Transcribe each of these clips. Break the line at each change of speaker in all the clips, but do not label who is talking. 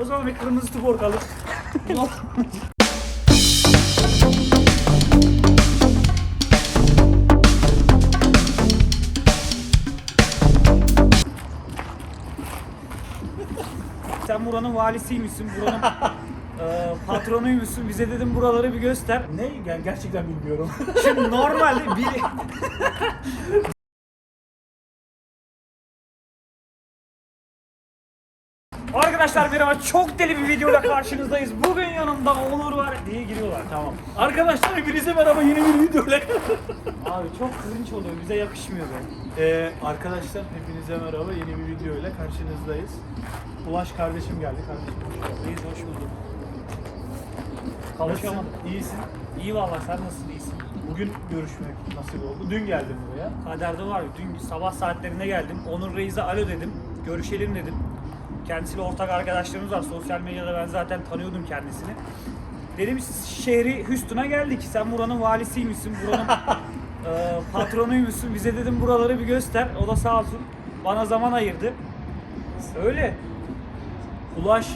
O zaman bir kırmızı tuborg alır. Sen buranın valisiymişsin, buranın e, patronuymuşsun. Bize dedim buraları bir göster.
Ne? Ger- gerçekten bilmiyorum.
Şimdi normalde bir... Arkadaşlar merhaba çok deli bir videoyla karşınızdayız. Bugün yanımda Onur var diye giriyorlar tamam.
Arkadaşlar hepinize merhaba yeni bir videoyla.
Abi çok cringe oluyor bize yakışmıyor be.
Ee, arkadaşlar hepinize merhaba yeni bir videoyla karşınızdayız. Ulaş kardeşim geldi. Kardeşim hoş geldin.
Reis hoş bulduk.
Nasılsın?
Kavuşamadık.
İyisin.
İyi valla sen nasılsın iyisin?
Bugün görüşmek nasip oldu. Dün geldim buraya.
Kaderde var. Dün sabah saatlerinde geldim. Onur Reis'e alo dedim. Görüşelim dedim. Kendisiyle ortak arkadaşlarımız var. Sosyal medyada ben zaten tanıyordum kendisini. Dedim şehri Houston'a geldik. Sen buranın valisiymişsin. Buranın e, patronuymuşsun. Bize dedim buraları bir göster. O da sağ olsun. Bana zaman ayırdı. Öyle.
Ulaş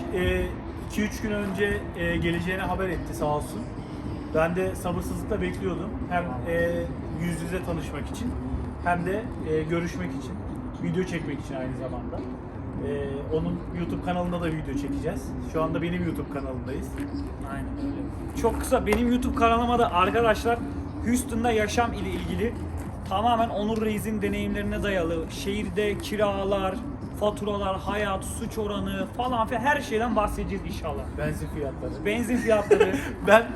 2-3 gün önce e, geleceğini haber etti sağ olsun. Ben de sabırsızlıkla bekliyordum. Hem e, yüz yüze tanışmak için hem de e, görüşmek için, video çekmek için aynı zamanda. E, onun YouTube kanalında da video çekeceğiz. Şu anda benim YouTube kanalındayız.
Aynen öyle. Çok kısa benim YouTube kanalıma da arkadaşlar Houston'da yaşam ile ilgili tamamen Onur Reis'in deneyimlerine dayalı şehirde kiralar, faturalar, hayat, suç oranı falan filan her şeyden bahsedeceğiz inşallah.
Benzin fiyatları.
Benzin fiyatları.
Ben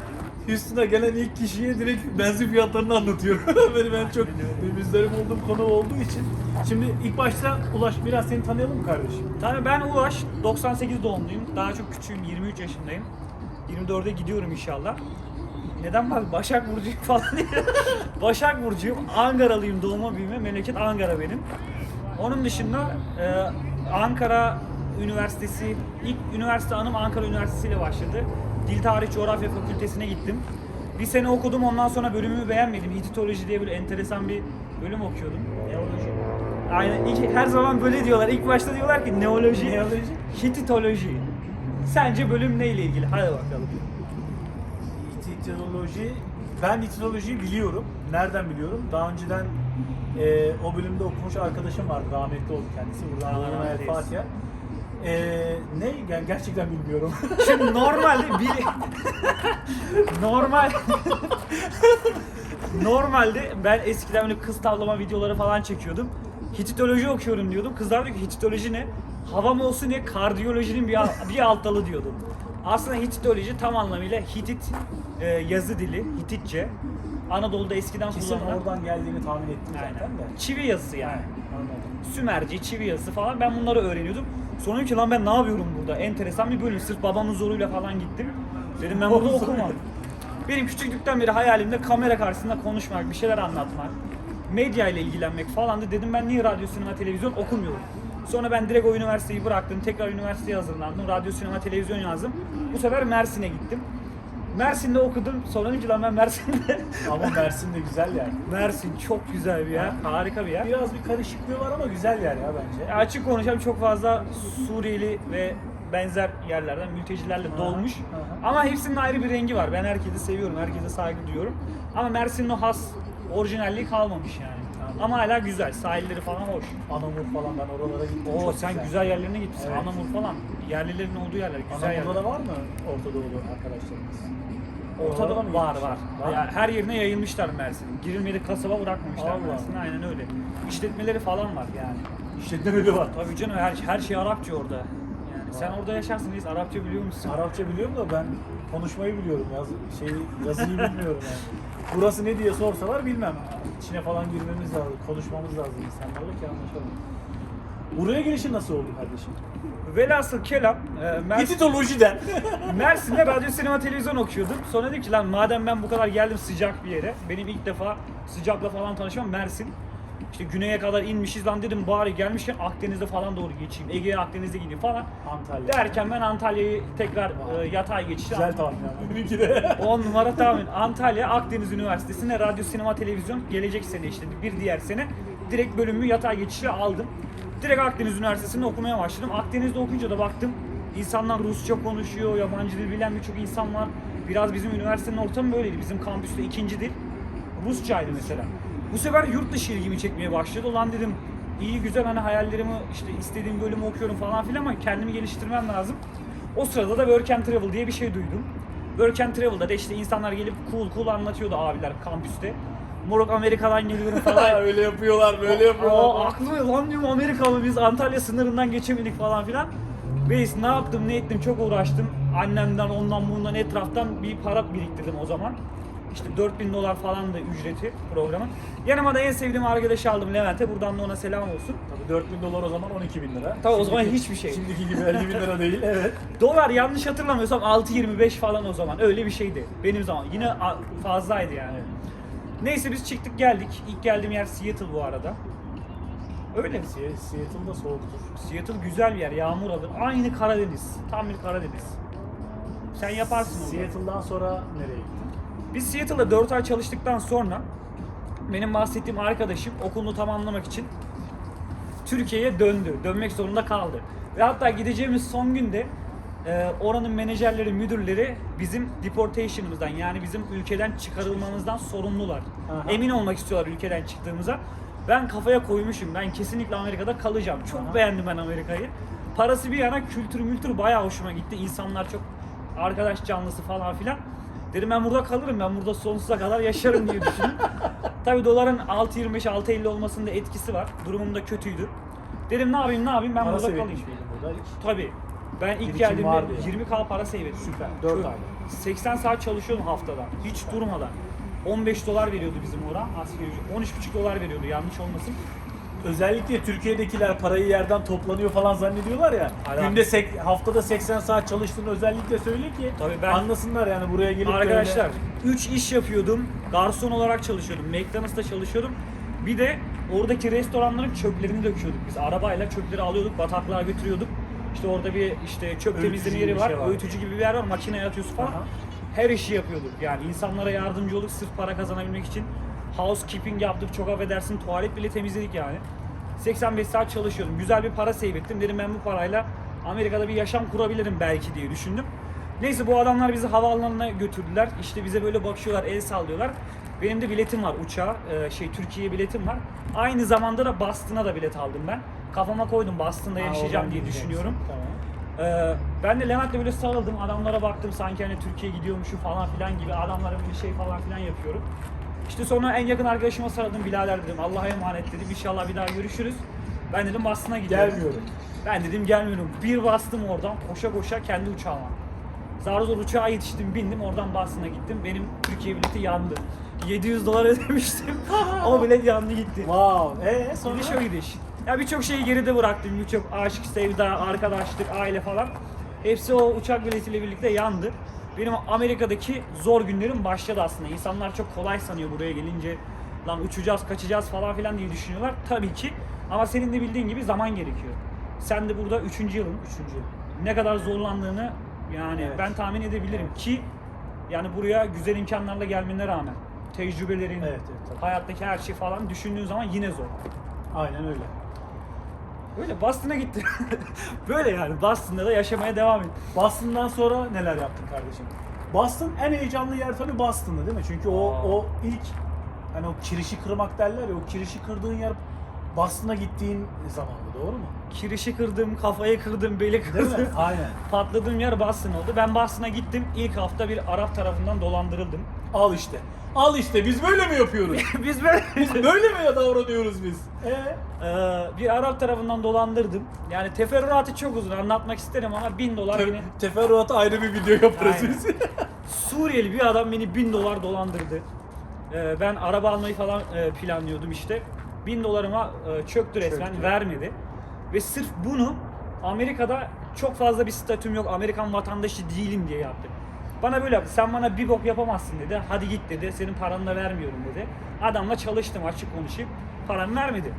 Houston'a gelen ilk kişiye direkt benzin fiyatlarını anlatıyorum. Benim en çok müzdarip olduğum konu olduğu için. Şimdi ilk başta Ulaş biraz seni tanıyalım mı kardeşim?
Tabii ben Ulaş, 98 doğumluyum. Daha çok küçüğüm, 23 yaşındayım. 24'e gidiyorum inşallah. Neden bak Başak Burcu'yum falan diye. Başak Burcu'yum, Ankaralıyım doğma büyüme, memleket Ankara benim. Onun dışında e, Ankara Üniversitesi, ilk üniversite anım Ankara Üniversitesi ile başladı. Dil Tarih Coğrafya Fakültesine gittim. Bir sene okudum ondan sonra bölümümü beğenmedim. Hititoloji diye böyle enteresan bir bölüm okuyordum. Aynen ilk, her zaman böyle diyorlar. İlk başta diyorlar ki neoloji,
Neoloji.
Hititoloji. Sence bölüm neyle ilgili? Hadi bakalım.
İtitoloji, ben ititolojiyi biliyorum. Nereden biliyorum? Daha önceden e, o bölümde okumuş arkadaşım vardı. Rahmetli oldu kendisi. Buradan
rahmet
Fatiha. E, ne? Yani gerçekten bilmiyorum.
Şimdi normalde bir normal normalde ben eskiden böyle kız tavlama videoları falan çekiyordum. Hititoloji okuyorum diyordum. Kızlar diyor ki hititoloji ne? Hava mı olsun diye kardiyolojinin bir, bir alt dalı diyordum. Aslında hititoloji tam anlamıyla Hitit e, yazı dili, Hititçe. Anadolu'da eskiden
Kesin
kullanılan
oradan geldiğini tahmin ettim
Aynen.
zaten de.
çivi yazısı yani.
Anladım.
Sümerci, çivi yazısı falan ben bunları öğreniyordum. Sonra dedim ki lan ben ne yapıyorum burada? Enteresan bir bölüm. Sırf babamın zoruyla falan gittim. Dedim ben bunu
Babamın
okumam. Benim küçüklükten beri hayalimde kamera karşısında konuşmak, bir şeyler anlatmak, medya ile ilgilenmek falan da dedim ben niye radyo, sinema, televizyon okumuyorum. Sonra ben direkt o üniversiteyi bıraktım. Tekrar üniversiteye hazırlandım. Radyo, sinema, televizyon yazdım. Bu sefer Mersin'e gittim. Mersin'de okudum. Sonra lan ben Mersin'de.
Ama Mersin de güzel yer.
Mersin çok güzel bir yer. Harika bir yer.
Biraz bir karışıklığı var ama güzel yer ya bence.
Ya açık konuşalım çok fazla Suriyeli ve benzer yerlerden mültecilerle dolmuş.
aha.
Ama hepsinin ayrı bir rengi var. Ben herkesi seviyorum, herkese saygı duyuyorum. Ama Mersin'in o has orijinalliği kalmamış yani. Ama hala güzel. Sahilleri falan hoş.
Anamur falan ben oralara gittim.
Oo
çok
sen güzel. yerlerine gitmişsin.
Evet.
Anamur falan. Yerlilerin olduğu yerler, güzel yerler.
Anamur'da da var mı Orta Doğulu arkadaşlarımız?
Ortada
Oralara mı
var var.
Var
Ya her yerine yayılmışlar Mersin'in. Girilmeli kasaba bırakmamışlar
Allah.
Mersin'i. Aynen öyle. İşletmeleri falan var yani.
İşletmeleri var.
Tabii canım her, her şey Arapça orada. Yani sen orada yaşarsın biz Arapça biliyor musun?
Arapça biliyorum da ben konuşmayı biliyorum. Yaz, şey, yazıyı bilmiyorum yani. Burası ne diye sorsalar bilmem. İçine falan girmemiz lazım, konuşmamız lazım insanlarla ki anlaşalım. Buraya gelişin nasıl oldu kardeşim?
Velhasıl kelam e, Mersin,
Hititolojiden.
Mersin'de radyo, sinema, televizyon okuyordum. Sonra dedim ki lan madem ben bu kadar geldim sıcak bir yere. Benim ilk defa sıcakla falan tanışmam Mersin. İşte güneye kadar inmişiz lan dedim bari gelmişken Akdeniz'de falan doğru geçeyim. Ege'ye Akdeniz'e gideyim falan.
Antalya.
Derken ben Antalya'yı tekrar e, yatay geçişle
Güzel tahmin abi. Benimki de.
10 numara tahmin. Antalya Akdeniz Üniversitesi'ne radyo, sinema, televizyon gelecek sene işte bir diğer sene direkt bölümümü yatay geçişle aldım. Direkt Akdeniz Üniversitesi'nde okumaya başladım. Akdeniz'de okuyunca da baktım İnsanlar Rusça konuşuyor, yabancı dil bilen birçok insan var. Biraz bizim üniversitenin ortamı böyleydi. Bizim kampüste ikinci dil Rusçaydı mesela. Bu sefer yurt dışı ilgimi çekmeye başladı. Ulan dedim iyi güzel hani hayallerimi işte istediğim bölümü okuyorum falan filan ama kendimi geliştirmem lazım. O sırada da Work and Travel diye bir şey duydum. Work and Travel'da da işte insanlar gelip cool cool anlatıyordu abiler kampüste. Moruk Amerika'dan geliyorum falan.
öyle yapıyorlar, böyle
Aa,
yapıyorlar.
aklı lan diyorum Amerikalı biz Antalya sınırından geçemedik falan filan. Beys ne yaptım ne ettim çok uğraştım. Annemden ondan bundan etraftan bir para biriktirdim o zaman. İşte 4000 dolar falan da ücreti programın. Yanıma da en sevdiğim arkadaşı aldım Levent'e. Buradan da ona selam olsun.
Tabii 4000 dolar o zaman 12 bin lira.
Tabii o zaman hiçbir şey.
Şimdiki gibi 50 bin lira değil, evet.
Dolar yanlış hatırlamıyorsam 6.25 falan o zaman. Öyle bir şeydi. Benim zaman. Yine fazlaydı yani. Neyse biz çıktık geldik. İlk geldiğim yer Seattle bu arada. Öyle.
Se- Seattle'da soğuktur.
Seattle güzel bir yer. Yağmur alır. Aynı Karadeniz. Tam bir Karadeniz. Sen yaparsın onu.
Seattle'dan sonra nereye gittin?
Biz Seattle'da 4 ay çalıştıktan sonra benim bahsettiğim arkadaşım okulunu tamamlamak için Türkiye'ye döndü. Dönmek zorunda kaldı. Ve hatta gideceğimiz son günde e, oranın menajerleri, müdürleri bizim deportation'ımızdan yani bizim ülkeden çıkarılmamızdan sorumlular.
Aha.
Emin olmak istiyorlar ülkeden çıktığımıza. Ben kafaya koymuşum. Ben kesinlikle Amerika'da kalacağım. Çok
Aha.
beğendim ben Amerika'yı. Parası bir yana kültür mültür bayağı hoşuma gitti. İnsanlar çok arkadaş canlısı falan filan. Dedim ben burada kalırım. Ben burada sonsuza kadar yaşarım diye düşündüm. Tabii doların 6.25 6.50 olmasının da etkisi var. Durumum da kötüydü. Dedim ne yapayım ne yapayım ben
Para
burada kalayım.
burada hiç?
Tabii. Ben ilk
Birikim
geldiğimde
vardı yani.
20k para save ettim.
Süper, dört
Çok-
ayda.
80 saat çalışıyordum haftada. Hiç durmadan. 15 dolar veriyordu bizim ora asgari ücret. 13,5 dolar veriyordu yanlış olmasın.
Özellikle Türkiye'dekiler parayı yerden toplanıyor falan zannediyorlar ya.
Alakası.
Günde sek- haftada 80 saat çalıştığını özellikle söyle ki
Tabii ben-
anlasınlar yani buraya gelip
Arkadaşlar
böyle-
3 iş yapıyordum. Garson olarak çalışıyordum. McDonald's'ta çalışıyordum. Bir de oradaki restoranların çöplerini döküyorduk biz. Arabayla çöpleri alıyorduk, bataklığa götürüyorduk. İşte orada bir işte çöp
Öğütücü
temizleme
gibi
yeri
bir
var,
şey var.
öğütücü gibi bir yer var, makineye atıyorsun falan.
Aha.
Her işi yapıyorduk. Yani insanlara yardımcı olduk sırf para kazanabilmek için. Housekeeping yaptık, çok affedersin tuvalet bile temizledik yani. 85 saat çalışıyordum. Güzel bir para save ettim. Dedim ben bu parayla Amerika'da bir yaşam kurabilirim belki diye düşündüm. Neyse bu adamlar bizi havaalanına götürdüler. İşte bize böyle bakıyorlar, el sallıyorlar. Benim de biletim var uçağa, e, şey Türkiye biletim var. Aynı zamanda da Boston'a da bilet aldım ben. Kafama koydum Boston'da yaşayacağım diye düşünüyorum.
Tamam.
Ee, ben de Levent'le böyle sarıldım. Adamlara baktım sanki hani Türkiye gidiyormuşu falan filan gibi. Adamlara bir şey falan filan yapıyorum. İşte sonra en yakın arkadaşıma sarıldım. Bilader dedim. Allah'a emanet dedim. İnşallah bir daha görüşürüz. Ben dedim Boston'a gidiyorum.
Gelmiyorum.
Ben dedim gelmiyorum. Bir bastım oradan koşa koşa kendi uçağıma. Zar zor uçağa yetiştim bindim oradan Boston'a gittim. Benim Türkiye bileti yandı. 700 dolar ödemiştim. o bilet yandı gitti.
Wow. Ee sonra?
Gidiş o gidiş. Ya birçok şeyi geride bıraktım. Birçok aşk, sevda, arkadaşlık, aile falan. Hepsi o uçak biletiyle birlikte yandı. Benim Amerika'daki zor günlerim başladı aslında. İnsanlar çok kolay sanıyor buraya gelince. Lan uçacağız, kaçacağız falan filan diye düşünüyorlar. Tabii ki. Ama senin de bildiğin gibi zaman gerekiyor. Sen de burada üçüncü yılın.
Üçüncü.
Ne kadar zorlandığını yani
Evet.
ben tahmin edebilirim ki yani buraya güzel imkanlarla gelmene rağmen tecrübelerin,
Evet, evet, tabii.
hayattaki her şey falan düşündüğün zaman yine zor.
Aynen öyle.
Böyle Boston'a gitti. Böyle yani Boston'da da yaşamaya devam et.
Boston'dan sonra neler yaptın kardeşim? Boston en heyecanlı yer tabii Boston'da değil mi? Çünkü o
Aa.
o ilk hani o kirişi kırmak derler ya o kirişi kırdığın yer Boston'a gittiğin zamandı doğru mu?
Kirişi kırdım, kafayı kırdım, beli
Değil mi?
kırdım.
Aynen.
Patladığım yer Boston oldu. Ben Boston'a gittim. İlk hafta bir Arap tarafından dolandırıldım.
Al işte. Al işte biz böyle mi yapıyoruz?
Biz böyle
böyle mi ya davranıyoruz biz? Ee?
Ee, bir Arap tarafından dolandırdım. Yani teferruatı çok uzun anlatmak isterim ama 1000 dolar beni...
Te- teferruata ayrı bir video yaparız
Aynen.
biz.
Suriyeli bir adam beni 1000 dolar dolandırdı. Ee, ben araba almayı falan e, planlıyordum işte. 1000 dolarıma e, çöktü resmen,
Çöktü.
vermedi. Ve sırf bunu Amerika'da çok fazla bir statüm yok, Amerikan vatandaşı değilim diye yaptı. Bana böyle yaptı, sen bana bir bok yapamazsın dedi. Hadi git dedi, senin paranı da vermiyorum dedi. Adamla çalıştım açık konuşayım, paramı vermedi.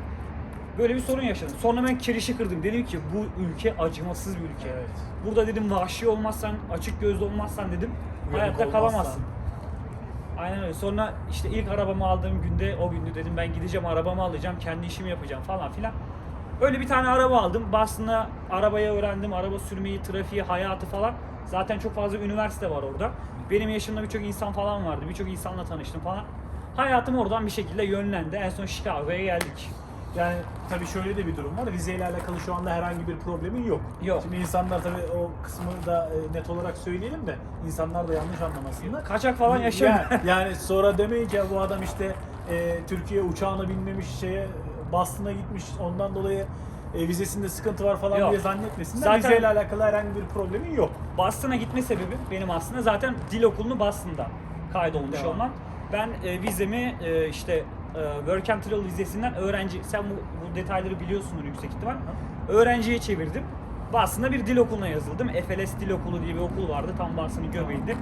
Böyle bir sorun yaşadım. Sonra ben kirişi kırdım. Dedim ki bu ülke acımasız bir ülke.
Evet.
Burada dedim vahşi olmazsan, açık gözlü olmazsan dedim
Uyanık
hayatta
olmazsan.
kalamazsın. Aynen öyle. Sonra işte ilk arabamı aldığım günde o gündü dedim ben gideceğim arabamı alacağım, kendi işimi yapacağım falan filan. Öyle bir tane araba aldım. Boston'da arabayı öğrendim. Araba sürmeyi, trafiği, hayatı falan. Zaten çok fazla üniversite var orada. Benim yaşımda birçok insan falan vardı. Birçok insanla tanıştım falan. Hayatım oradan bir şekilde yönlendi. En son Chicago'ya geldik.
Yani tabii şöyle de bir durum var. Vizeyle alakalı şu anda herhangi bir problemin yok.
Yok.
Şimdi insanlar tabii o kısmı da e, net olarak söyleyelim de insanlar da yanlış anlamasınlar.
Kaçak falan yaşamıyor.
Yani, yani sonra demeyin ki "Ya bu adam işte e, Türkiye uçağına binmemiş şeye Boston'a gitmiş ondan dolayı e, vizesinde sıkıntı var falan
Yok.
diye zannetmesinler.
Zaten-
Vizeyle alakalı herhangi bir problemin yok.
Boston'a gitme sebebim benim aslında zaten dil okulunu Boston'da kaydolmuş
Devam.
olmam. Ben e, vizemi e, işte e, Work and Travel vizesinden öğrenci, sen bu, bu detayları biliyorsundur yüksek ihtimal. Öğrenciye çevirdim. Boston'da bir dil okuluna yazıldım. FLS Dil Okulu diye bir okul vardı tam Boston'ın göbeğinde.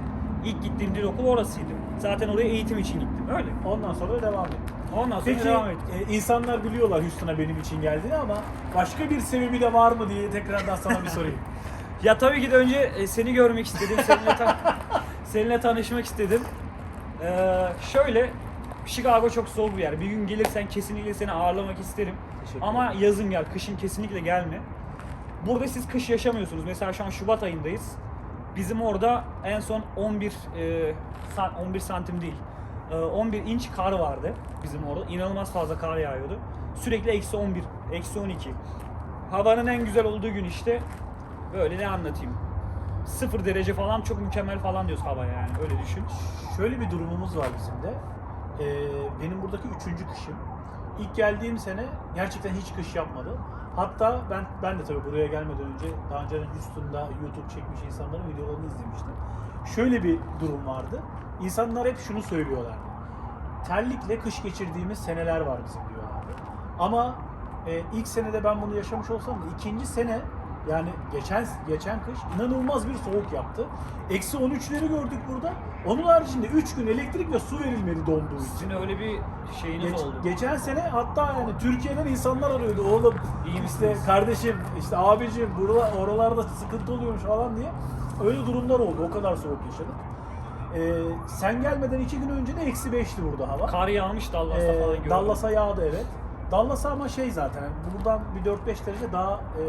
İlk gittiğim dil okulu orasıydı. Zaten oraya eğitim için gittim. Öyle.
Ondan sonra devam et.
Ondan sonra
Peki
devam ettim.
e, insanlar biliyorlar Houston'a benim için geldiğini ama başka bir sebebi de var mı diye tekrardan sana bir sorayım.
Ya tabii ki de önce e, seni görmek istedim. Seninle, ta- seninle tanışmak istedim. Ee, şöyle Chicago çok soğuk bir yer. Bir gün gelirsen kesinlikle seni ağırlamak isterim.
Teşekkür
Ama yazın gel, kışın kesinlikle gelme. Burada siz kış yaşamıyorsunuz. Mesela şu an Şubat ayındayız. Bizim orada en son 11 e, san- 11 santim değil. e, 11 inç kar vardı bizim orada. İnanılmaz fazla kar yağıyordu. Sürekli eksi 11, eksi 12. Havanın en güzel olduğu gün işte böyle ne anlatayım. 0 derece falan çok mükemmel falan diyoruz hava yani öyle düşün.
Şöyle bir durumumuz var bizim de. Ee, benim buradaki üçüncü kışım. İlk geldiğim sene gerçekten hiç kış yapmadı. Hatta ben ben de tabii buraya gelmeden önce daha önce Houston'da YouTube çekmiş insanların videolarını izlemiştim. Şöyle bir durum vardı. İnsanlar hep şunu söylüyorlardı. Terlikle kış geçirdiğimiz seneler var bizim diyorlardı. Ama e, ilk senede ben bunu yaşamış olsam da ikinci sene yani geçen geçen kış inanılmaz bir soğuk yaptı. Eksi 13'leri gördük burada. Onun haricinde 3 gün elektrik ve su verilmedi donduğu için.
Sizin öyle bir şeyiniz
Geç-
oldu.
geçen sene hatta yani Türkiye'den insanlar arıyordu. Oğlum
İyi
işte
misiniz?
kardeşim işte abicim burada oralarda sıkıntı oluyormuş falan diye. Öyle durumlar oldu. O kadar soğuk yaşadık. Ee, sen gelmeden iki gün önce de eksi 5'ti burada hava.
Kar yağmış Dallas'ta
Ee,
falan gördüm.
Dallas'a yağdı evet. Dallas'a ama şey zaten yani buradan bir 4-5 derece daha e,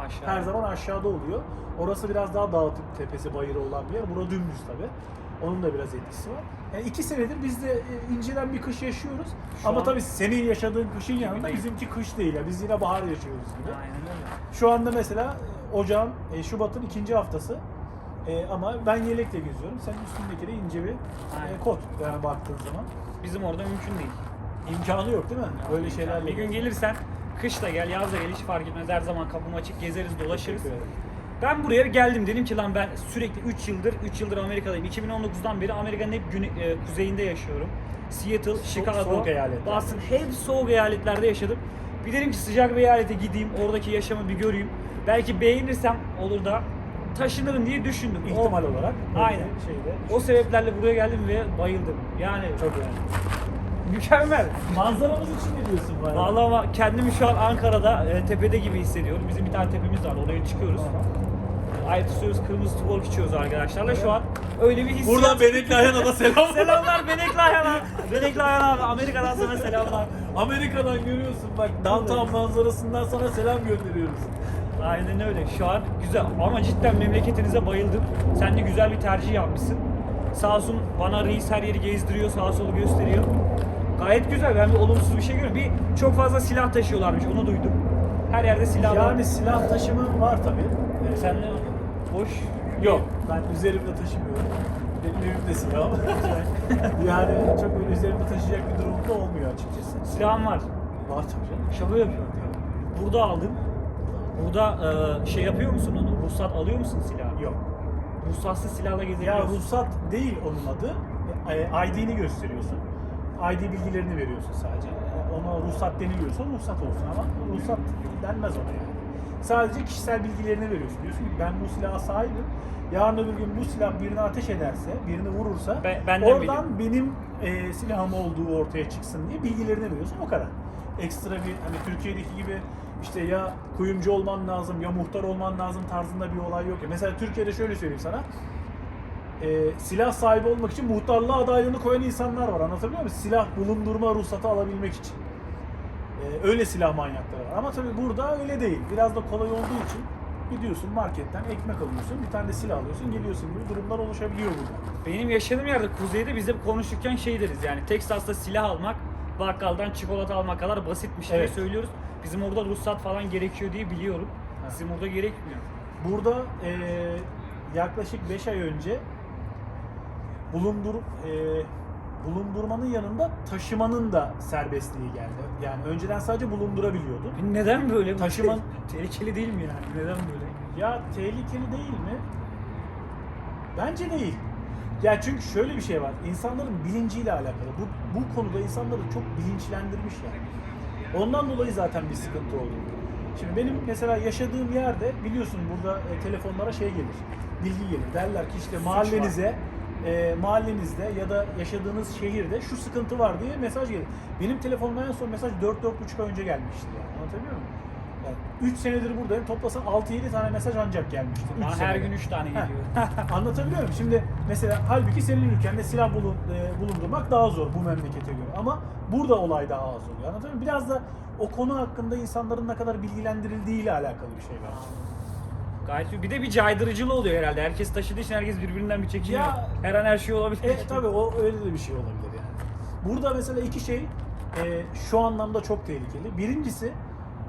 Aşağı.
her zaman aşağıda oluyor. Orası biraz daha dağ tepesi bayırı olan bir yer. Burada dümdüz tabi. Onun da biraz etkisi var. Yani iki senedir biz de e, inceden bir kış yaşıyoruz.
Şu
ama
an-
tabii senin yaşadığın kışın yanında
değil.
bizimki kış değil. ya. Biz yine bahar yaşıyoruz gibi.
Aynen öyle.
Şu anda mesela e, ocağın, e, Şubat'ın ikinci haftası. E, ama ben yelekle geziyorum. Senin üstündeki de ince bir e,
Aynen.
kot yani baktığın zaman.
Bizim orada mümkün değil.
İmkanı yok değil mi? Böyle şeylerle.
Bir gün gelirsen kış da gel, yaz da gel hiç fark etmez. Her zaman kapım açık, gezeriz, dolaşırız. Ben buraya geldim dedim ki lan ben sürekli 3 yıldır 3 yıldır Amerika'dayım. 2019'dan beri Amerika'nın hep güne- e, kuzeyinde yaşıyorum. Seattle, Chicago,
soğuk eyaletler.
Boston hep soğuk eyaletlerde yaşadım. Bir dedim ki sıcak bir eyalete gideyim, oradaki yaşamı bir göreyim. Belki beğenirsem olur da taşınırım diye düşündüm. O-
İhtimal olarak. böyle
Aynen.
bir Şeyde.
O sebeplerle buraya geldim ve bayıldım. Yani
çok önemli.
Mükemmel.
Manzaramız için ne diyorsun bayağı?
Vallahi ama kendimi şu an Ankara'da e, tepede gibi hissediyorum. Bizim bir tane tepemiz var. Oraya çıkıyoruz. Ay tutuyoruz, kırmızı tuborg içiyoruz arkadaşlarla. Şu an öyle bir hissiyat.
Buradan Benekli Ayhan'a da selam.
Selamlar Benekli Ayhan'a. Benekli Ayhan abi Amerika'dan sana selamlar.
Amerika'dan görüyorsun bak downtown manzarasından sana selam gönderiyoruz.
Aynen öyle. Şu an güzel ama cidden memleketinize bayıldım. Sen de güzel bir tercih yapmışsın. Sağ olsun bana reis her yeri gezdiriyor, sağa solu gösteriyor. Gayet güzel. Ben bir olumsuz bir şey görüyorum. Bir çok fazla silah taşıyorlarmış. Onu duydum. Her yerde silah var.
Yani silah taşımı var tabii. Ee,
Sen de boş
Yok. Ben üzerimde taşımıyorum. Benim evimde silah. yani çok öyle üzerimde taşıyacak bir durumda olmuyor açıkçası.
silahım var.
Var tabii canım.
Şaka yapıyorum. Burada aldım. Burada e, şey yapıyor musun onu? Ruhsat alıyor musun silahı?
Yok.
Ruhsatsız silahla
Ya
gezebiliyorsun.
ruhsat değil onun adı. E, ID'ni gösteriyorsun. ID bilgilerini veriyorsun sadece. Ona ruhsat deniliyorsa ruhsat olsun ama ruhsat denmez ona yani. Sadece kişisel bilgilerini veriyorsun. Diyorsun ki ben bu silaha sahibim. Yarın öbür gün bu silah birine ateş ederse, birini vurursa
Ben-
oradan benim e, silahım olduğu ortaya çıksın diye bilgilerini veriyorsun o kadar. Ekstra bir hani Türkiye'deki gibi işte ya kuyumcu olman lazım ya muhtar olman lazım tarzında bir olay yok ya. Mesela Türkiye'de şöyle söyleyeyim sana e, silah sahibi olmak için muhtarlığa adaylığını koyan insanlar var. Anlatabiliyor muyum? Silah bulundurma ruhsatı alabilmek için. E, öyle silah manyakları var. Ama tabii burada öyle değil. Biraz da kolay olduğu için gidiyorsun marketten ekmek alıyorsun, bir tane de silah alıyorsun, geliyorsun gibi durumlar oluşabiliyor burada.
Benim yaşadığım yerde kuzeyde biz hep konuşurken şey deriz yani Teksas'ta silah almak bakkaldan çikolata almak kadar basitmiş diye
Evet.
söylüyoruz. Bizim orada ruhsat falan gerekiyor diye biliyorum.
Ha.
Bizim orada gerekmiyor.
Burada eee, yaklaşık 5 ay önce bulundur eee, bulundurmanın yanında taşımanın da serbestliği geldi. Yani önceden sadece bulundurabiliyordu.
Neden böyle?
Taşıman-
te- tehlikeli değil mi yani? Neden böyle?
Ya tehlikeli değil mi? Bence değil. Ya çünkü şöyle bir şey var. İnsanların bilinciyle alakalı. Bu, bu konuda insanları çok bilinçlendirmişler. Ondan dolayı zaten bir sıkıntı oldu. Şimdi benim mesela yaşadığım yerde biliyorsun burada e, telefonlara şey gelir. Bilgi gelir. Derler ki işte mahallenize e, mahallenizde ya da yaşadığınız şehirde şu sıkıntı var diye mesaj gelir. Benim telefonuma en son mesaj 4-4,5 ay önce gelmişti yani. Anlatabiliyor muyum? Yani 3 senedir buradayım. Toplasan 6-7 tane mesaj ancak gelmişti. Üç
her
senede.
gün 3 tane geliyor.
Anlatabiliyor muyum? Şimdi mesela halbuki senin ülkende silah bulun, e, bulundurmak daha zor bu memlekete göre. Ama burada olay daha az oluyor. Anlatabiliyor muyum? Biraz da o konu hakkında insanların ne kadar bilgilendirildiği ile alakalı bir şey var.
Gayet iyi. bir de bir caydırıcılığı oluyor herhalde. Herkes taşıdığı için herkes birbirinden bir çekiniyor.
Ya-
Her an her şey olabilir.
E tabii o öyle de bir şey olabilir yani. Burada mesela iki şey e, şu anlamda çok tehlikeli. Birincisi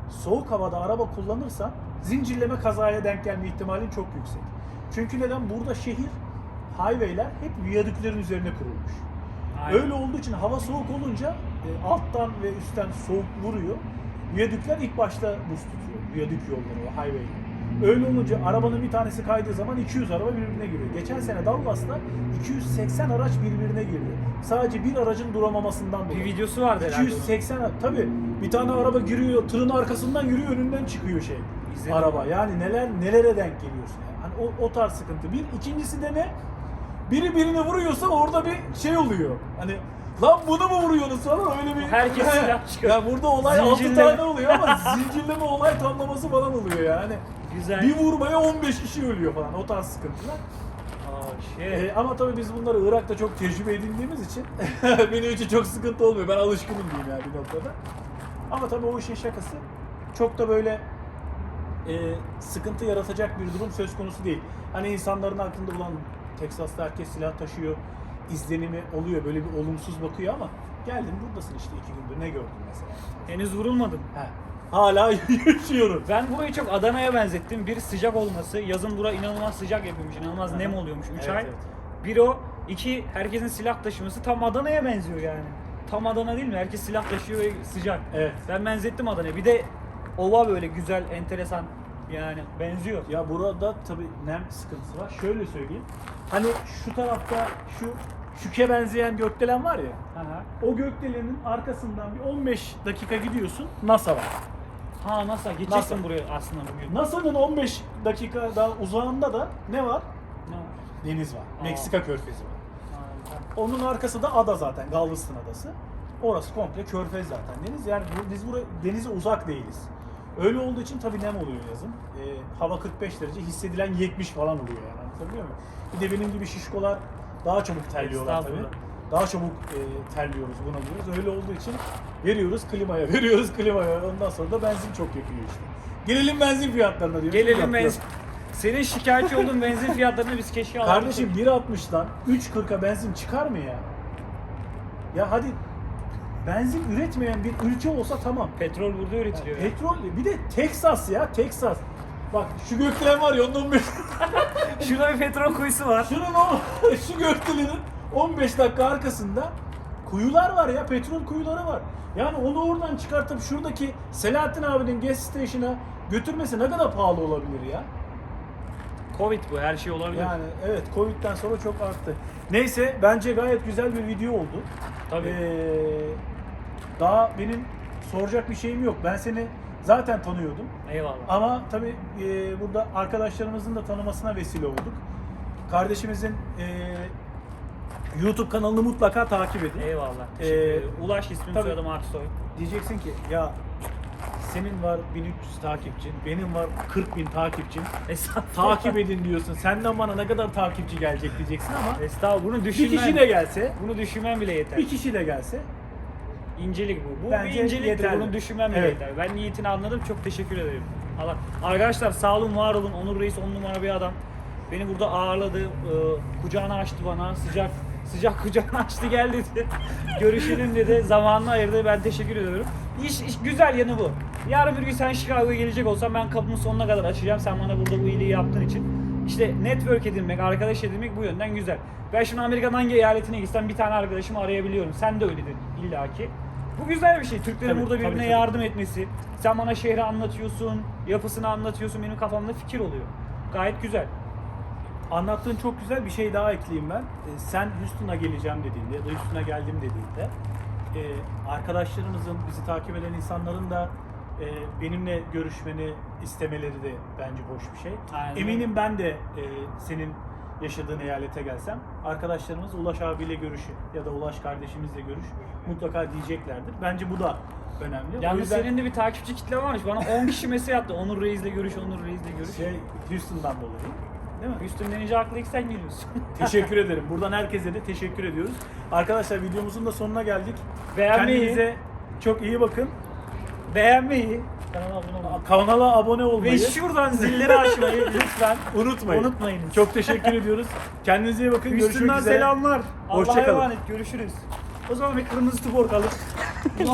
soğuk havada araba kullanırsan zincirleme kazaya denk gelme ihtimalin çok yüksek. Çünkü neden? Burada şehir highway'ler hep viyadüklerin üzerine kurulmuş.
Aynen.
Öyle olduğu için hava soğuk olunca e, alttan ve üstten soğuk vuruyor. Viyadükler ilk başta buz tutuyor. Viyadük yolları o highway'ler. Öyle olunca arabanın bir tanesi kaydığı zaman 200 araba birbirine giriyor. Geçen sene Dallas'ta 280 araç birbirine girdi. Sadece bir aracın duramamasından
Bir
dolayı.
videosu vardı herhalde. onun.
280 tabi bir tane araba giriyor tırın arkasından yürüyor önünden çıkıyor şey
İzledim.
araba yani neler nelere denk geliyorsun yani. Hani o, o tarz sıkıntı bir ikincisi de ne biri birini vuruyorsa orada bir şey oluyor hani lan bunu mu vuruyorsunuz falan öyle bir
Herkes silah çıkıyor.
ya burada olay 6
Zincirleme.
tane oluyor ama zincirleme olay tamlaması falan oluyor yani
Güzel.
bir vurmaya 15 kişi ölüyor falan o tarz sıkıntılar
Aa, şey.
ee, ama tabii biz bunları Irak'ta çok tecrübe edindiğimiz için benim için çok sıkıntı olmuyor. Ben alışkınım diyeyim yani bir noktada. Ama tabii o işin şakası çok da böyle e, sıkıntı yaratacak bir durum söz konusu değil. Hani insanların aklında olan Teksas'ta herkes silah taşıyor izlenimi oluyor. Böyle bir olumsuz bakıyor ama geldin buradasın işte iki gündür ne gördün mesela?
Henüz vurulmadım.
He. Hala yaşıyorum.
Ben burayı çok Adana'ya benzettim. Bir sıcak olması. Yazın bura inanılmaz sıcak yapıyormuş. inanılmaz nem oluyormuş 3
Evet,
ay.
evet.
Bir o. iki herkesin silah taşıması tam Adana'ya benziyor yani. Tam Adana değil mi? Herkes silah taşıyor ve sıcak.
Evet.
Ben benzettim Adana'ya. Bir de ova böyle güzel, enteresan yani benziyor.
Ya burada tabii nem sıkıntısı var. Şöyle söyleyeyim. Hani şu tarafta şu şüke benzeyen gökdelen var ya.
Aha.
O gökdelenin arkasından bir 15 dakika gidiyorsun NASA var.
Ha NASA geçeceksin
NASA.
buraya aslında bugün.
NASA'nın 15 dakika daha uzağında da ne var?
Ne?
Deniz var.
Aa.
Meksika körfezi var.
Harika.
Onun arkası da ada zaten. Galveston adası. Orası komple körfez zaten deniz. Yani biz buraya denize uzak değiliz. Öyle olduğu için tabii nem oluyor yazın. Ee, hava 45 derece hissedilen 70 falan oluyor yani. Anlatabiliyor muyum? Bir de benim gibi şişkolar daha çabuk terliyorlar tabii. Daha çabuk e, terliyoruz, bunalıyoruz. Öyle olduğu için veriyoruz klimaya, veriyoruz klimaya. Ondan sonra da benzin çok yakıyor işte. Gelelim benzin fiyatlarına diyoruz.
Gelelim
Fiyatlar.
benzin. Senin şikayetçi olduğun benzin fiyatlarını biz keşke alalım.
Kardeşim 1.60'dan 3.40'a benzin çıkar mı ya? Ya hadi benzin üretmeyen bir ülke olsa tamam.
Petrol burada üretiliyor. ya.
Petrol bir de Texas ya Texas. Bak şu gökdelen var ya onun 15
Şurada bir petrol kuyusu var.
şunun o şu gökdelenin 15 dakika arkasında kuyular var ya petrol kuyuları var. Yani onu oradan çıkartıp şuradaki Selahattin abinin gas station'a götürmesi ne kadar pahalı olabilir ya?
Covid bu her şey olabilir.
Yani evet Covid'den sonra çok arttı. Neyse bence gayet güzel bir video oldu.
Tabii.
Ee, daha benim soracak bir şeyim yok. Ben seni zaten tanıyordum.
Eyvallah.
Ama tabii e, burada arkadaşlarımızın da tanımasına vesile olduk. Kardeşimizin e, YouTube kanalını mutlaka takip edin.
Eyvallah.
Ee,
Şimdi Ulaş ismim
tabii.
soyadım Aksoy.
Diyeceksin ki ya senin var 1300 takipçin, benim var 40 bin takipçim.
Estağfurullah.
Takip edin diyorsun. Senden bana ne kadar takipçi gelecek diyeceksin ama
Estağfurullah. Bunu
bir
düşünmem.
kişi de gelse,
Bunu düşünmem bile yeter.
bir kişi de gelse
İncelik bu. Bu
Bence
bir inceliktir.
yeterli.
Bunu düşünmem bile
Evet.
yeter. Ben niyetini anladım. Çok teşekkür ederim. Allah. Arkadaşlar sağ olun, var olun. Onur Reis on numara bir adam. Beni burada ağırladı. e, kucağını açtı bana. Sıcak sıcak kucağını açtı gel dedi. Görüşelim dedi. Zamanını ayırdı. Ben teşekkür ediyorum. İş, iş güzel yanı bu. Yarın bir gün sen Chicago'ya gelecek olsan ben kapımı sonuna kadar açacağım. Sen bana burada bu iyiliği yaptığın için. İşte network edinmek, arkadaş edinmek bu yönden güzel. Ben şimdi Amerika'nın hangi eyaletine gitsem bir tane arkadaşımı arayabiliyorum. Sen de öyledir illaki. Bu güzel bir şey. Türklerin
Tabii,
burada
tabii,
birbirine
tabii.
yardım etmesi. Sen bana şehri anlatıyorsun, yapısını anlatıyorsun. Benim kafamda fikir oluyor. Gayet güzel.
Anlattığın çok güzel bir şey daha ekleyeyim ben. Ee, sen Houston'a geleceğim dediğinde ya da Houston'a geldim dediğinde e, arkadaşlarımızın, bizi takip eden insanların da e, benimle görüşmeni istemeleri de bence hoş bir şey.
Aynen.
Eminim ben de e, senin yaşadığın eyalete gelsem arkadaşlarımız Ulaş abiyle görüş ya da Ulaş kardeşimizle görüş mutlaka diyeceklerdir. Bence bu da önemli.
Yalnız
yüzden
senin de bir takipçi kitle varmış. Bana 10 kişi mesaj attı. Onur Reis'le görüş, Onur Reis'le görüş.
şey Houston'dan dolayı değil mi?
Üstün denince aklı ilk sen geliyorsun.
Teşekkür ederim. Buradan herkese de teşekkür ediyoruz. Arkadaşlar videomuzun da sonuna geldik.
Beğenmeyi,
Kendinize çok iyi bakın.
beğenmeyi, kanala abone olmayı
Kanala abone
ve
olmayı
şuradan zilleri açmayı lütfen
unutmayın.
unutmayınız.
Çok teşekkür ediyoruz. Kendinize iyi bakın. Görüşmek
Üstünden
üzere.
selamlar. Allah'a emanet. Görüşürüz. O zaman bir kırmızı tuborg alır.